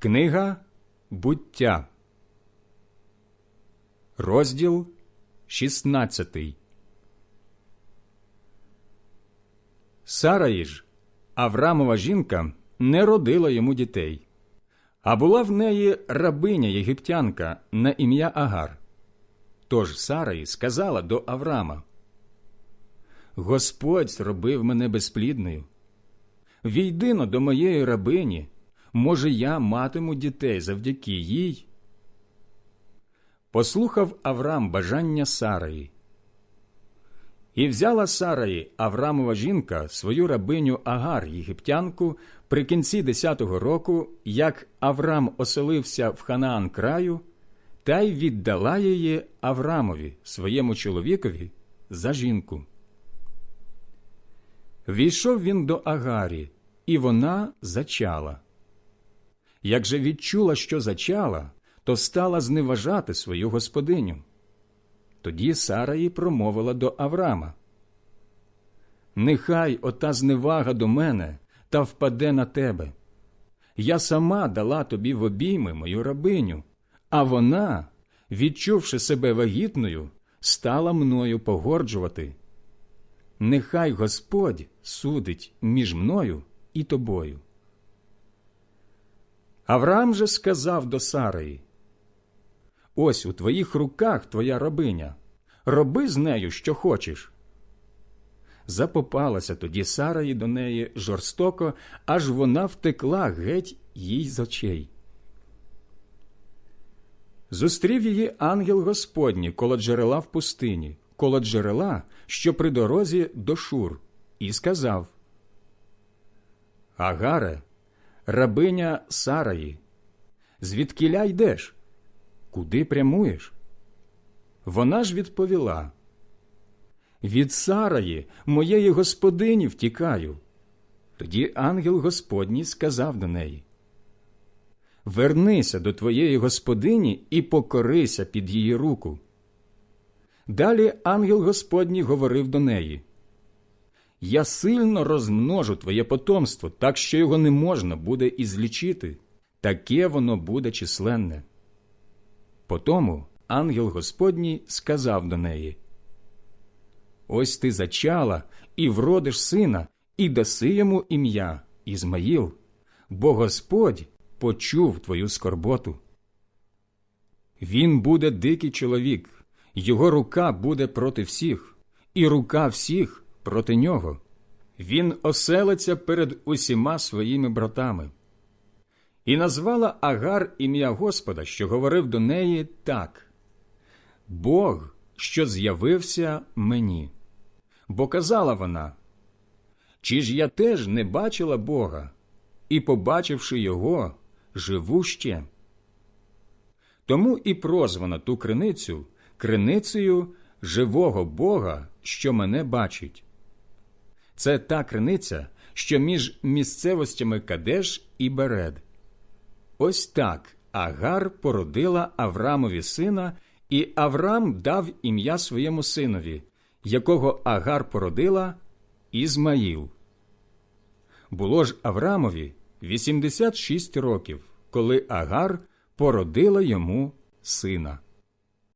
Книга буття, розділ 16 Сараї ж, Аврамова жінка, не родила йому дітей, а була в неї рабиня єгиптянка на ім'я Агар. Тож Сараї сказала до Аврама: Господь зробив мене безплідною. Війдино до моєї рабині, може, я матиму дітей завдяки їй. Послухав Аврам бажання Сараї. І взяла Сараї, Аврамова жінка, свою рабиню Агар, єгиптянку, при кінці десятого року, як Аврам оселився в Ханаан краю, та й віддала її Аврамові, своєму чоловікові, за жінку. Війшов він до Агарі, і вона зачала. Як же відчула, що зачала, то стала зневажати свою господиню. Тоді Сара їй промовила до Аврама. Нехай ота зневага до мене та впаде на тебе. Я сама дала тобі в обійми мою рабиню, а вона, відчувши себе вагітною, стала мною погорджувати. Нехай Господь судить між мною і тобою. Авраам же сказав до Сараї, Ось у твоїх руках твоя рабиня, роби з нею, що хочеш. Запопалася тоді Сараї до неї жорстоко, аж вона втекла геть їй з очей. Зустрів її ангел Господній коло джерела в пустині, коло джерела, що при дорозі до Шур, і сказав Агаре, рабиня Сараї, звідкіля йдеш? Куди прямуєш? Вона ж відповіла Від Сараї, моєї господині, втікаю. Тоді ангел Господній сказав до неї Вернися до твоєї господині і покорися під її руку. Далі ангел Господній говорив до неї Я сильно розмножу твоє потомство, так що його не можна буде ізлічити, таке воно буде численне. Потому ангел Господній сказав до неї Ось ти зачала і вродиш сина, і даси йому ім'я Ізмаїл, бо Господь почув твою скорботу. Він буде дикий чоловік, його рука буде проти всіх, і рука всіх проти нього. Він оселиться перед усіма своїми братами. І назвала Агар ім'я Господа, що говорив до неї так Бог, що з'явився мені. Бо казала вона, чи ж я теж не бачила Бога, і, побачивши його, живу ще. Тому і прозвана ту криницю криницею живого Бога, що мене бачить. Це та криниця, що між місцевостями Кадеш і Беред. Ось так Агар породила Аврамові сина, і Аврам дав ім'я своєму синові, якого Агар породила Ізмаїл. Було ж Аврамові 86 років, коли Агар породила йому сина.